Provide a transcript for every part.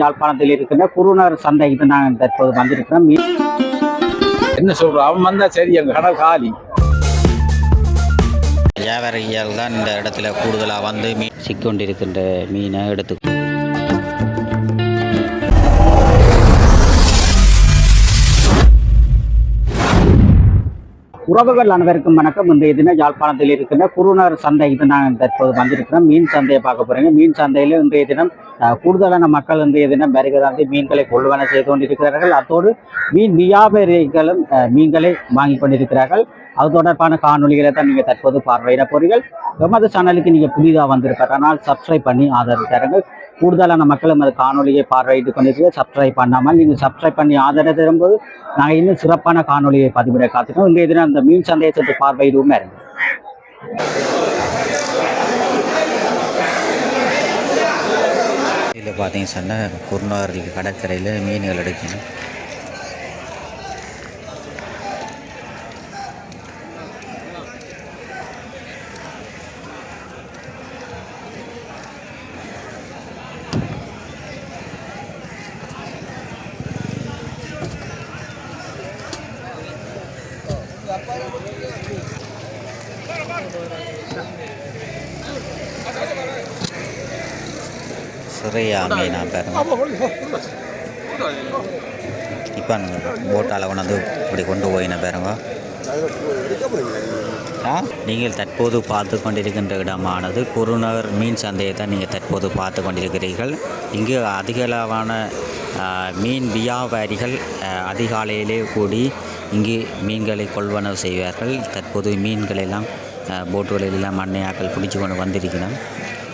யாழ்ப்பாணத்தில் இருக்கின்ற குருநகர் சந்தைக்கு நான் தற்போது வந்திருக்கிறோம். என்ன சொல்ற? அவன் வந்தா சரி எங்க கடை காலி. வியாபாரிகள் தான் இந்த இடத்துல கூடுதலாக வந்து மீன் சிக்கொண்டிருக்கின்ற மீனை எடுத்து உறவுகள் அனைவருக்கும் வணக்கம். இன்றைய தினம் யாழ்ப்பாணத்தில் இருக்கின்ற குருநகர் சந்தைக்கு நான் தற்போது வந்திருக்கிறோம் மீன் சந்தையை பார்க்க போறீங்க. மீன் சந்தையில் இன்றைய தினம் கூடுதலான மக்கள் இன்றைய தினம் வருகிறாந்து மீன்களை கொள்வன செய்து கொண்டிருக்கிறார்கள். அத்தோடு மீன் வியாபாரிகளும் மீன்களை வாங்கி கொண்டிருக்கிறார்கள். அது தொடர்பான காணொலிகளை தான் நீங்கள் தற்போது பார்வையிட போறீர்கள். எமது சேனலுக்கு நீங்கள் புதிதாக வந்திருப்பதனால் சப்ஸ்கிரைப் பண்ணி ஆதரவு தருங்கள். கூடுதலான மக்கள் அது காணொலியை பார்வையிட்டு கொண்டிருக்கிறது சப்ஸ்கிரைப் பண்ணாமல் நீங்கள் சப்ஸ்கிரைப் பண்ணி ஆதரவு தரும்போது நாங்கள் இன்னும் சிறப்பான காணொலியை பதிவிட காத்துக்கோம். இன்றைய எதிராக அந்த மீன் சந்தையை சற்று பார்வையிடுவோம் இருங்க இதில் பார்த்தீங்க சொன்னால் குருநாகர் கடற்கரையில் மீன்கள் எடுக்கணும். சிறையா மீனா பாருங்க. இப்போ போட்டால் கொண்டாந்து இப்படி கொண்டு போயின பேருங்க. ஆ? நீங்கள் தற்போது பார்த்து கொண்டிருக்கின்ற இடமானது குருநகர் மீன் சந்தையை தான் நீங்கள் தற்போது பார்த்து கொண்டிருக்கிறீர்கள். இங்கு அதிகளவான மீன் வியாபாரிகள் அதிகாலையிலே கூடி இங்கு மீன்களை கொள்வனவு செய்வார்கள். தற்போது மீன்களெல்லாம் போட்டுகளில் எல்லாம் மண்ணையாக்கள் பிடிச்சு கொண்டு வந்திருக்கணும்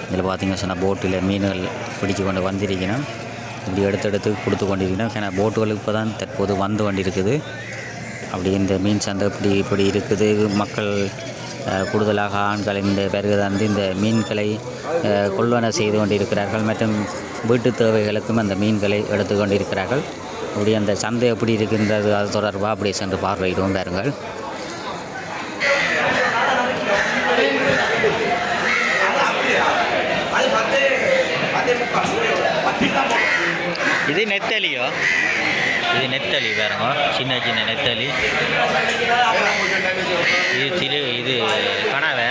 இதில் பார்த்திங்க சொன்னால் போட்டில் மீன்கள் பிடிச்சு கொண்டு வந்திருக்கணும் இப்படி எடுத்து எடுத்து கொடுத்து கொண்டிருக்கணும் ஏன்னா போட்டுகளுக்கு இப்போ தான் தற்போது வந்து கொண்டிருக்குது. அப்படி இந்த மீன் சந்தை இப்படி இப்படி இருக்குது. மக்கள் கூடுதலாக ஆண்கள் இந்த பிறகு வந்து இந்த மீன்களை அஹ், கொள்வன செய்து கொண்டிருக்கிறார்கள். மற்றும் வீட்டு தேவைகளுக்கும் அந்த மீன்களை எடுத்து கொண்டிருக்கிறார்கள் அப்படி அந்த சந்தை எப்படி இருக்கின்றது அது தொடர்பாக அப்படி சென்று பார்வையிடுவோம் பாருங்கள். இது நெத்தலியோ? இது நெத்தலி பாருங்க. சின்ன சின்ன நெத்தலி. இது திரு இது கனவை.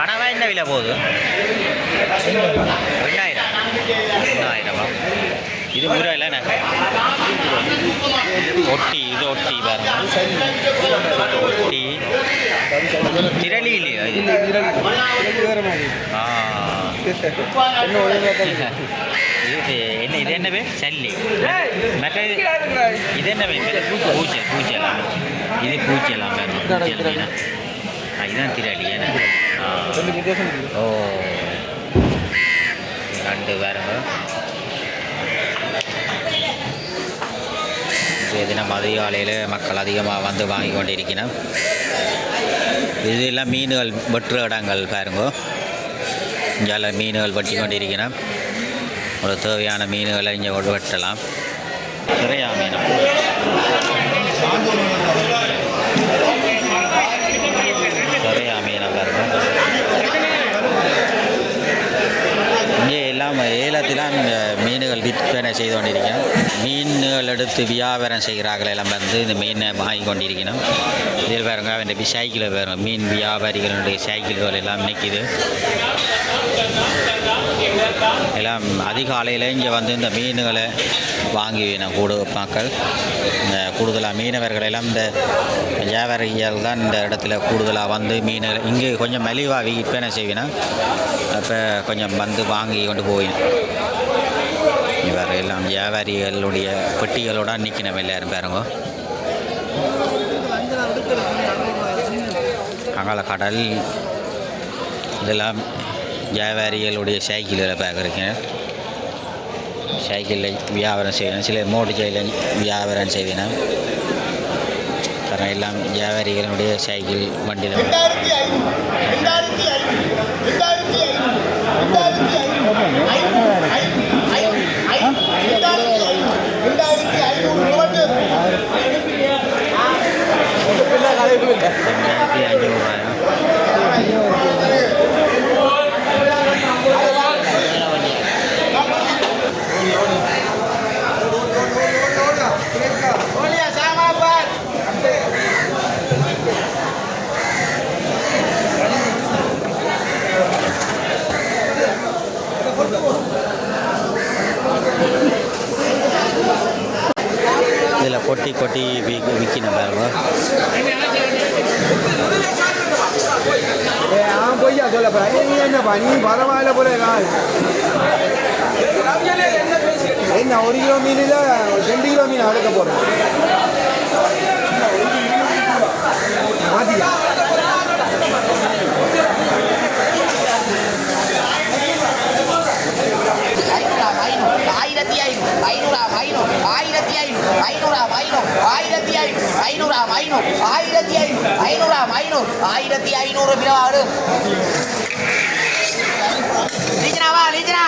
கனவை என்ன விலை போகுது? ரெண்டாயிரம். ரெண்டாயிரமா? இது முறை இல்லைண்ணே ஒட்டி இது ஒட்டி பாருங்க. ஒட்டி. திரளி இல்லையா இது? ஆ. இது என்ன இது என்ன பேர்? சல்லி. மற்ற இது என்ன பேர்? பூச்சல் பூச்சலாம் இது பூச்சலாம் பேர் பூச்சல் மீனா இதுதான் திராளி ஏன்னா ஓ. ரெண்டு வேறு இன்றைய தினம் அதிகாலையில் மக்கள் அதிகமாக வந்து வாங்கி கொண்டிருக்கணும் இதெல்லாம் மீன்கள் வெற்று இடங்கள் பாருங்க. இங்கே மீன்கள் வெட்டி கொண்டிருக்கணும் ஒரு தேவையான மீன்களை இங்கே கொண்டு வெட்டலாம். நிறையா மீனம் நிறையா மீனம் பாருங்க. இங்கே எல்லாம் ஏலத்திலாம் இங்கே மீன்கள் விற்பனை செய்து கொண்டிருக்கணும் மீன்கள் எடுத்து வியாபாரம் செய்கிறார்கள் எல்லாம் வந்து இந்த மீனை வாங்கி கொண்டிருக்கணும் இதில் பாருங்க அவன் சைக்கிள் பாருங்க மீன் வியாபாரிகளுடைய சைக்கிள்கள் எல்லாம் நிற்கிது. எல்லாம் அதிகாலையில் இங்கே வந்து இந்த மீன்களை வாங்கி வேணும் கூடு மக்கள். இந்த கூடுதலாக மீனவர்கள் எல்லாம் இந்த வியாபாரிகள் தான் இந்த இடத்துல கூடுதலாக வந்து மீன் இங்கே கொஞ்சம் மலிவாக விற்பனை செய்வினா அப்போ கொஞ்சம் வந்து வாங்கி கொண்டு போயிடும் எல்லாம் வியாபாரிகளுடைய பெட்டிகளோட நிற்கணும் எல்லாரும் பாருங்க. அங்கால கடல் இதெல்லாம் வியாபாரிகளுடைய சைக்கிளில் பார்க்குறீங்க சைக்கிளில் வியாபாரம் செய்யணும். சில மோட்டர் சைக்கிள் வியாபாரம் செய்யணும். காரணம் எல்லாம் வியாபாரிகளுடைய சைக்கிள் வண்டியில் ரெண்டாயிரத்தி ஐநூறு ரெண்டாயிரத்தி ஐநூறு ரெண்டாயிரத்தி ஐநூறு ரெண்டாயிரத்தி ஐநூறு நோட்டு ரெண்டாயிரத்தி ஐநூறுரூவாயா கொட்டி கொட்டி வி விற்கணும் பாருங்க அவன் பொய்யா சொல்லப்பா நீ என்னப்பா நீ பரவாயில்ல போல என்ன ஒரு கிலோ மீனில் ரெண்டு கிலோ மீன் அடுக்க போகிறேன் மாத்தியா ஐநூறாம் ஐநூறு ஐநூறு ஐநூறு ஆயிரத்தி ஐநூறு ஐநூறாம் ஐநூறு ஆயிரத்தி ஐநூறு ஐநூறாம் ஐநூறு ஆயிரத்தி ஐநூறு ஐநூறாம் ஐநூறு ஆயிரத்தி ஐநூறு பிறவாடு லீஜனா வா லீஜனா.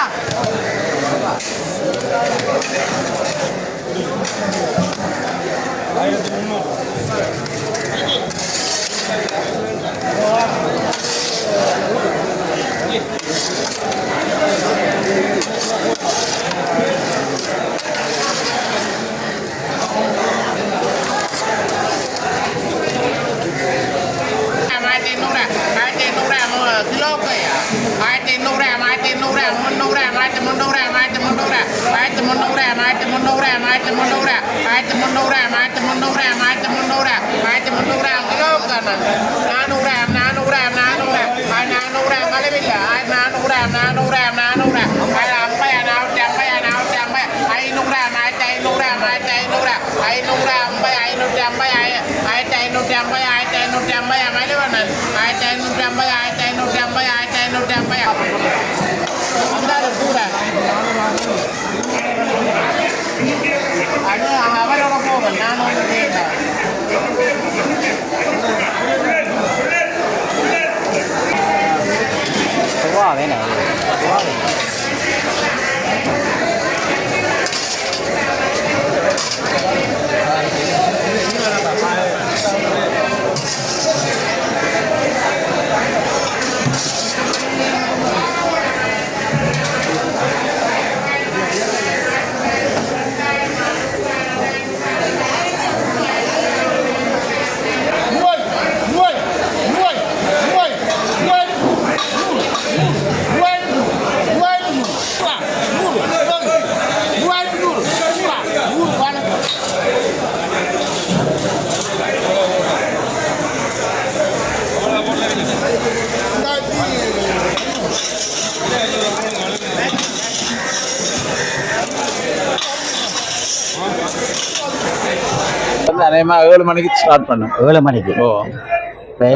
ஏழு மணிக்கு ஸ்டார்ட் பண்ணும் ஏழு மணிக்கு. ஓ.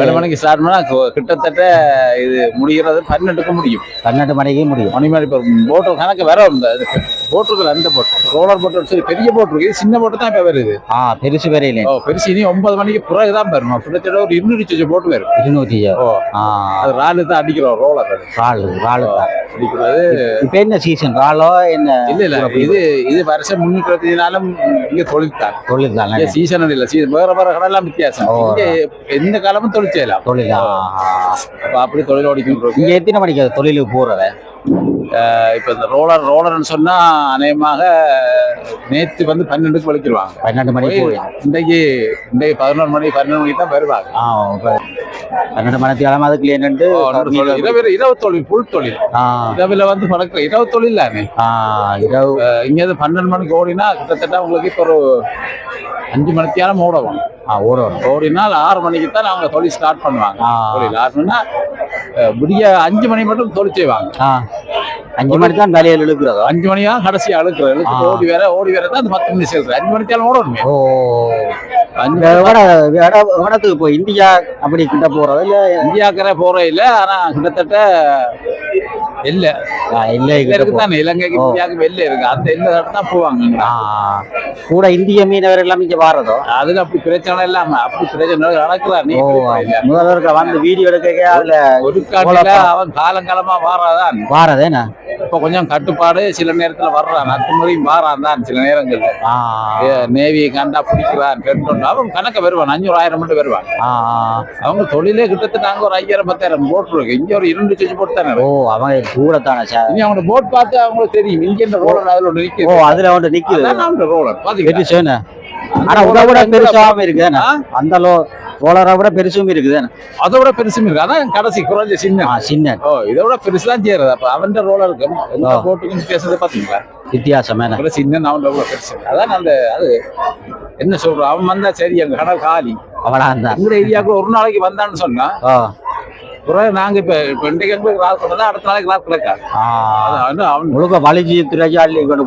ஏழு மணிக்கு ஸ்டார்ட் பண்ணா கிட்டத்தட்ட இது முடிகிறது பன்னெண்டுக்கு முடியும். பன்னெண்டு மணிக்கு முடியும். மணி மாதிரி இப்போ போட்டு கணக்கு வேற இந்த போட்டுருக்குல்ல அந்த போட்டு ரோலர் போட்டு சரி பெரிய போட்டு இருக்கு. சின்ன போட்டு தான் இப்போ வருது. ஆ பெருசு வரையில ஓ பெருசு. இனி ஒன்பது மணிக்கு பிறகு தான் வரும். கிட்டத்தட்ட ஒரு இருநூறு சுச்சு போட்டு வரும் இருநூற்றி ஓ அது ராலு தான் அடிக்கிறோம் ரோலர் ராள் ராள் தான். அடிக்கிறது. இப்போ என்ன சீசன் ராளோ என்ன? இல்ல இல்ல. இது இது வருஷம் முன்னூற்றி இருபத்தி நாளும் இங்க தொழில் தான். தொழில் தானே இங்க சீசன் இல்ல. சீசன் வேற வேற கடலாம் வித்தியாசம். இங்க எந்த காலமும் தொழில் செய்யலாம் தொழில் அப்படி தொழில் ஓடிக்கிட்டு இருக்கு. இங்க எத்தனை மணிக்கு தொழிலுக்கு போறத? இப்ப இந்த ரோலர் ரோலர்னு சொன்னா அநேகமாக நேத்து வந்து பன்னெண்டுக்கு வலிக்கிடுவாங்க பன்னெண்டு மணிக்கு இன்றைக்கு இன்றைக்கு பதினொரு மணி பன்னெண்டு மணிக்கு தான் வருவாங்க. ஆ பன்னெண்டு மணி கிழமை அதுக்கு தொழில். இரவு இரவு தொழில் புல் தொழில். இரவுல வந்து பழக்க இரவு தொழில் தானே இரவு. இங்க இருந்து பன்னெண்டு மணிக்கு ஓடினா கிட்டத்தட்ட உங்களுக்கு இப்போ ஒரு அஞ்சு மணித்தியாலும் ஓடவும் ஆ ஓடணும். ஓடினால் ஆறு மணிக்கு தான் அவங்க தொழில் ஸ்டார்ட் பண்ணுவாங்க. தொழில் ஆறு மணினா விடிய அஞ்சு மணி மட்டும் தொழில் செய்வாங்க. அஞ்சு மணி தான் வேலையில் இழுக்கிறதோ. அஞ்சு மணியா கடைசி அழுக்குற இழுத்து ஆ. ஓடி வேற ஓடி வேற தான் அந்த பத்து மணி சேர்க்குது அஞ்சு மணித்தாலும் ஓடணுமே. ஓ. வடத்துக்கு இப்போ இந்தியா அப்படி கிட்ட போறது? இல்ல இந்தியாக்கரை போற இல்ல ஆனா கிட்டத்தட்ட இல்ல ஆ, இல்லை இல்ல கிட்ட இருக்கு போ- தானே இலங்கைக்கு. இந்தியாவுக்கு வெளில இருக்கு. அந்த இல்ல தான் போவாங்க கூட இந்திய மீனவர் எல்லாம் இங்க வாரதோ? அதுல அப்படி பிரச்சனை இல்லாம அப்படி பிரச்சனை நடக்கிறா நீ ஓ முதல்வருக்கு வந்து வீடியோ எடுக்க அதுல ஒரு காட்டுல அவன் காலங்காலமா வாராதான். வாரதேனா? இப்ப கொஞ்சம் கட்டுப்பாடு சில நேரத்துல வர்றான். அத்துமுறையும் வாரான் தான் சில நேரங்கள்ல. நேவியை கண்டா பிடிக்கிறான் ரெண்டு அவன் கணக்க வருவான் அஞ்சூறு ஆயிரம் மட்டும் வருவாங்க ஆ அவங்க தொழிலே கிட்டத்தட்ட அங்க ஒரு ஐயாயிரம் பத்தாயிரம் போட் இருக்கு இங்க ஒரு இரண்டு சுவிட்ச் போட்டு தானே ஓ. அவங்க கூட தானே சார் இனி அவங்க போட் பார்த்து அவங்களுக்கு தெரியும். இங்க இந்த ரோலர் அதுல ஒன்று ஓ நிக்குது. அதுல அதான் அந்த ரோலர் பாத்தீங்களா? பெருசுன்னு ஆனா உங்களை விட பெருசாவும் இருக்குதானே? அந்த லோ ரோலரை விட பெருசும் இருக்குதானே அதை விட பெருசும் இருக்கு அதான் கடைசி குறைஞ்ச சின்ன. சின்ன. ஓ இதை விட பெருசு தான் செய்யறது. அப்ப அவன் ரோலருக்கும். போட்டுக்கும் வித்தியாசத்தை பாத்தீங்களா? வித்தியாசம் சின்ன நான் எவ்வளவு பெருசு. அதான் அந்த அது என்ன சொல்றான் அவன் வந்தா சரி எங்க கடை காலி. அவனா இருந்தா எங்க ஏரியாவுக்கு ஒரு நாளைக்கு வந்தான்னு சொன்னா ஓ பிறகு நாங்க இப்ப இப்ப இன்றைக்கு எங்களுக்கு ராத் கிடந்தா அடுத்த நாளைக்கு வந்து அவன் முழுக்க வலிஜி திரைஜா அள்ளி கொண்டு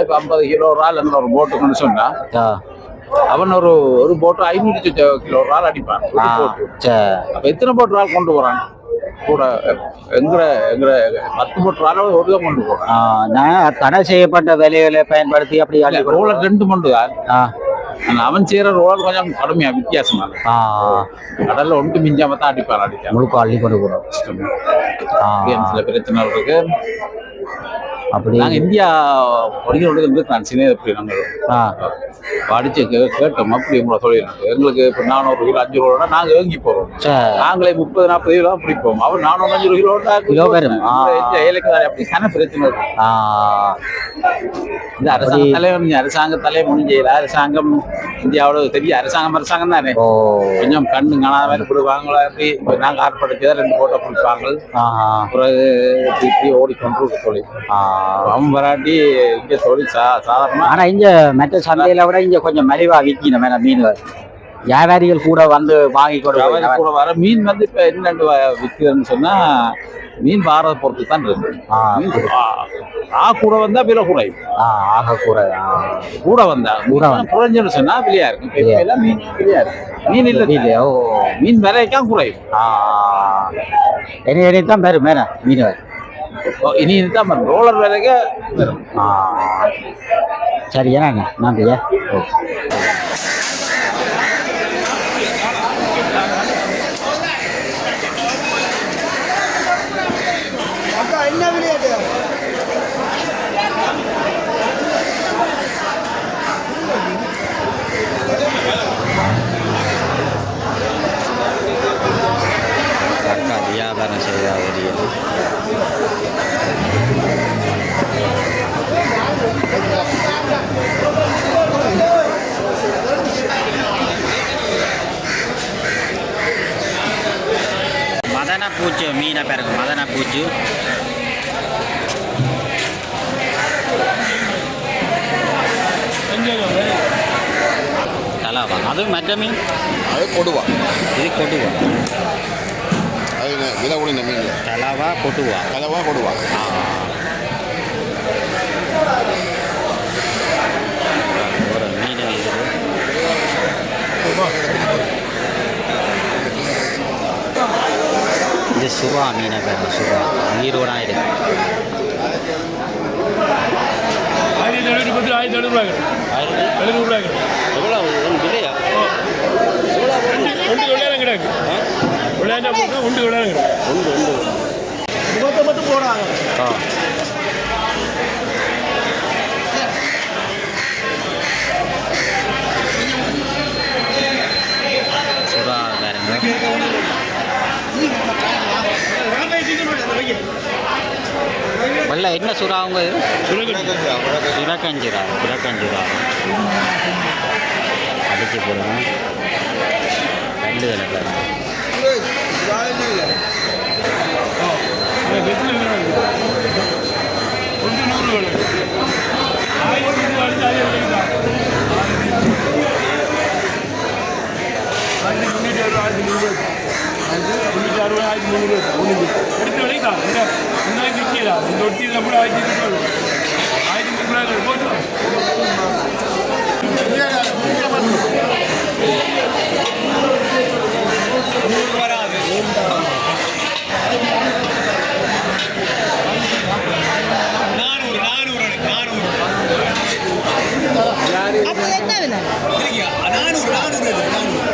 இப்ப ஐம்பது கிலோ ஒரு ஆள் ஒரு போட்டுக்குன்னு சொன்னா அவன் ஒரு ஒரு போட்டு ஐநூறு கிலோ ஆள் அடிப்பான். போட்டு அப்ப எத்தனை போட்டு ஆள் கொண்டு போறான்? கூட எங்கிற எங்கிற பத்து போட்டு ஆள் ஒரு தான் கொண்டு போறான். ஆ, நான் தடை செய்யப்பட்ட விலைகளை பயன்படுத்தி அப்படி ரெண்டு மண்டு தான். அவன் செய்யற ரோலர் கொஞ்சம் கடுமையா வித்தியாசமா இருக்கு. ஆ. கடல்ல ஒன்று மிஞ்சாம தான் அடிப்பான் அடிக்கான் முழுக்க அள்ளி கொண்டு போறோம் சில பிரச்சனை இருக்கு. அப்படி நாங்க இந்தியா ஒரிஜினல் நான் சின்ன எப்படி நாங்க ஆ. படிச்சு கே- கேட்டோம் அப்படி உங்களை சொல்லிடுறாங்க எங்களுக்கு இப்போ நானூறு கிலோ அஞ்சு கிலோட நாங்க ஏங்கி போறோம். சரி நாங்களே முப்பது நாற்பது கிலோ பிடிப்போம். அவன் நானூறு அஞ்சு கிலோ கிலோ வரும். அப்படி கன பிரச்சனை இந்த அரசாங்க தலைவர் அரசாங்க தலைவர் முடிஞ்சல அரசாங்கம் இந்தியாவோட பெரிய அரசாங்கம் அரசாங்கம் தானே. கொஞ்சம் கண்ணு காணாத மாதிரி விடுவாங்களா அப்படி? நாங்கள் ஆர்ப்பாட்டத்தை ரெண்டு போட்டோ பிடிப்பாங்க பிறகு இப்படி ஓடிக்கொண்டு தொழில் ஆ. அவன் வராட்டி இங்கே தொழில் சா சாதாரணமா. ஆனா இங்க மற்ற சந்தையில விட இங்க கொஞ்சம் மலிவா விற்கணும் வேணாம் மீன் வியாபாரிகள் கூட வந்து வாங்கி போய் கூட வர மீன் வந்து இப்ப என்னண்டு வ- விக்குதுன்னு சொன்னா மீன் வாரத பொறுத்து தான் இருக்கு. ஆ, கூட வந்தா விலை குறையும். ஆக கூட. கூட வந்தா கூட. குறைஞ்சுன்னு சொன்னா விலையா இருக்கும். மீன் விலையா இருக்கு மீன் இல்ல. இல்ல ஓ. மீன் விலைக்காம் குறையும். ஆ இனி இனி தான் வரும் மேடம் மீன் வரும். இனி தான் வரும். ரோலர் விலைக்கு வரும். ஆ. சரி ஏன்னா நன்றியா ஓ. அது கொடுவா இது கொட்டுவா அது விலை கூட மீன்? தலாவா கொட்டுவா கலவா கொடுவா ஒரு மீன் இருக்குது இது சுறா மீனை பேர் சுறா. உயிரோட இருக்கு ஆயிரத்தி எழுநூற்றி பத்து ஆயிரத்தி எழுநூறு ரூபாய் எழுநூறு ரூபாய் எவ்வளோ ஒன்று விளையாடம் கிடக்கு. விளையாண்டா போட்டா ஒன்று விளையாடம் கிடக்கு. முகத்தை மட்டும் போடாங்க ஆ. சுறா பாருங்க வெள்ள என்ன சுறா அவங்க சுரக்கஞ்சிரா சுரக்கஞ்சிரா. அடிச்சு போடுங்க. கல்லுகளை பாருங்க ஒன்று நூறு விலை ஆயிரத்தி நூறு அடிச்சு ஆயிரம் விலைக்கு ஆயிரத்தி முந்நூற்றி அறுபது ஆயிரத்தி முந்நூறு முந்நூற்றி அறுபது ஆயிரத்தி முந்நூறு ஒன்று எடுத்து விலைக்கு தான் இந்த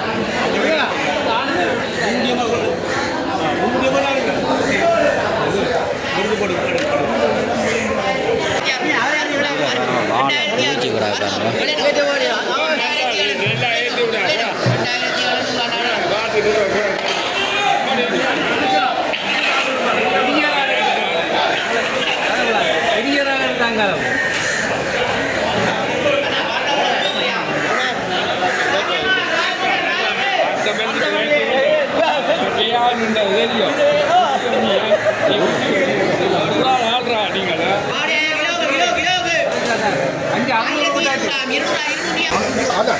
இந்த விற்கிறா இந்த ஒட்டியில் கூட ஆயிரத்தி நூறு ஆயிரத்தி நூறு போட்டு பூச்சி கூட பாருங்க எழுநூறு வந்துடா வாண்டா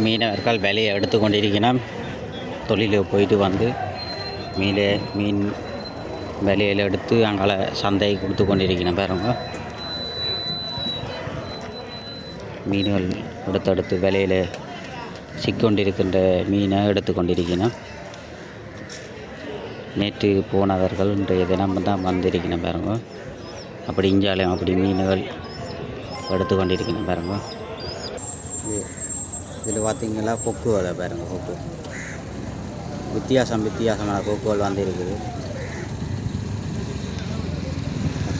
மீனவர்கள் வேலையை எடுத்து கொண்டிருக்கணும் தொழிலுக்கு போயிட்டு வந்து மீன் மீன் விலையில் எடுத்து அங்கால சந்தை கொடுத்து கொண்டிருக்கணும் பாருங்கள் மீன்கள் அடுத்தடுத்து விலையில் சிக்கொண்டிருக்கின்ற மீனை எடுத்து கொண்டிருக்கணும் நேற்று போனவர்கள் இன்றைய தினம் தான் வந்திருக்கணும் பாருங்க. அப்படி இஞ்சாலையும் அப்படி மீன்கள் எடுத்து கொண்டிருக்கணும் பாருங்க. இதில் பார்த்தீங்களா கொக்கு வகை பாருங்க கொக்கு. வித்தியாசம் வித்தியாசமான கொக்குகள் வந்து இருக்குது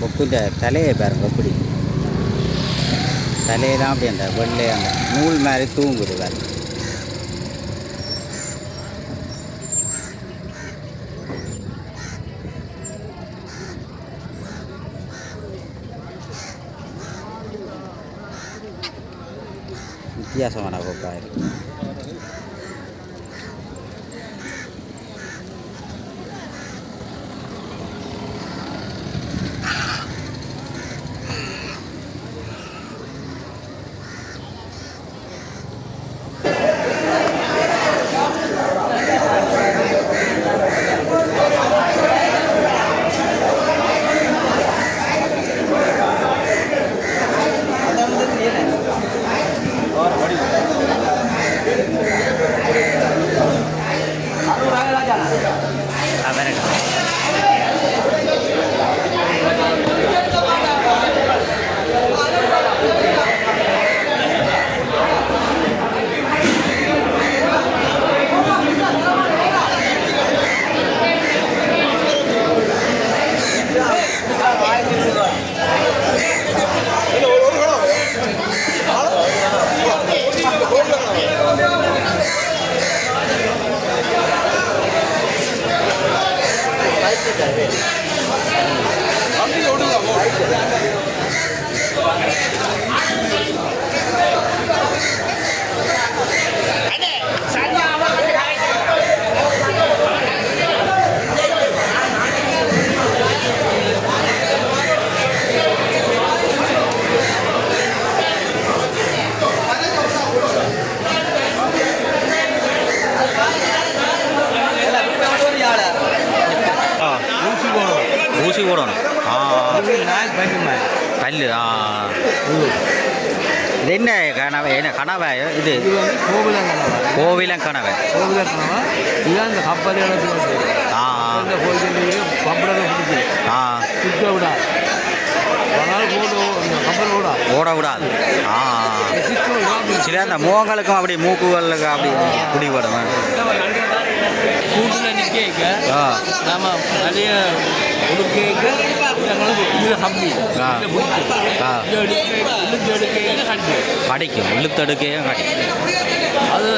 கொக்குன்ற தலையை பாருங்க எப்படி? தலையெல்லாம் அப்படி அந்த வெள்ளை அந்த நூல் மாதிரி தூங்குது வேறு. வித்தியாசமான கொக்கா இருக்குது அவரடா ஊசி போடணும் ஆ கல் ஆ. இது என்ன கனவை என்ன கனவை இது? கோவிலம் கனவை? இதுதான் இந்த கப்பல் ஆ. இந்த கோயில் கப்பலில் பிடிச்சி ஆ. சுத்த விடா அதனால போட்டு கப்பல் விடா ஓட விடாது. ஆ சில அந்த முகங்களுக்கும் அப்படி மூக்குகளுக்கு அப்படி பிடிபடும் கூட்டில் நிற்க ஆ. நாம நிறைய இது கம்மி கடிக்கும் இழுத்தடுக்கையும் கடிக்கும் அது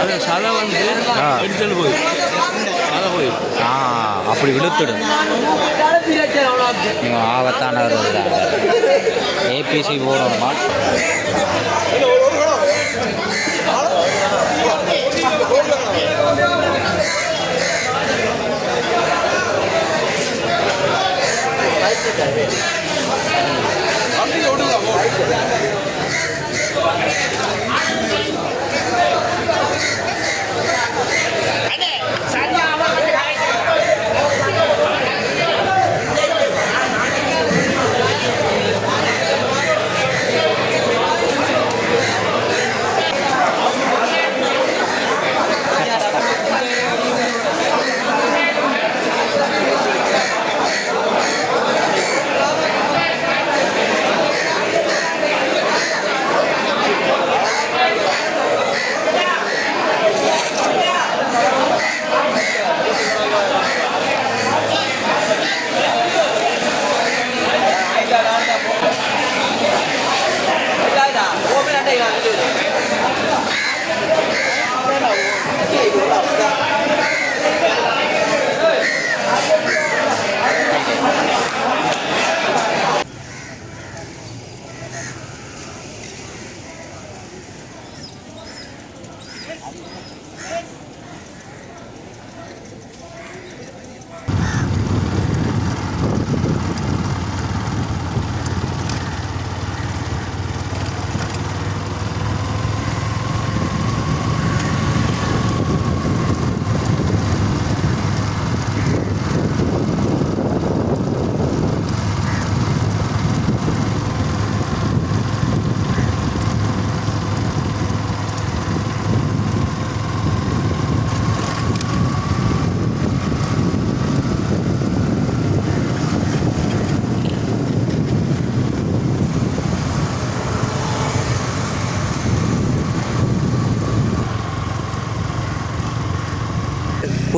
அது சதை வந்து. எடுத்துட்டு போய் அதை போய் ஆ அப்படி இழுத்துடும் ஆபத்தான ஒரு ஏபிசி போடணுமா அப்படியே விடுங்க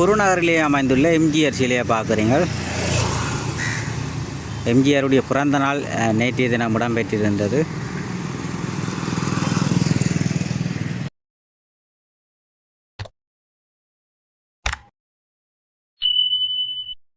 குருநகரிலே அமைந்துள்ள எம்ஜிஆர் சிலையை பார்க்குறீங்க எம்ஜிஆருடைய பிறந்த நாள் நேற்றைய தினம் இடம்பெற்றிருந்தது.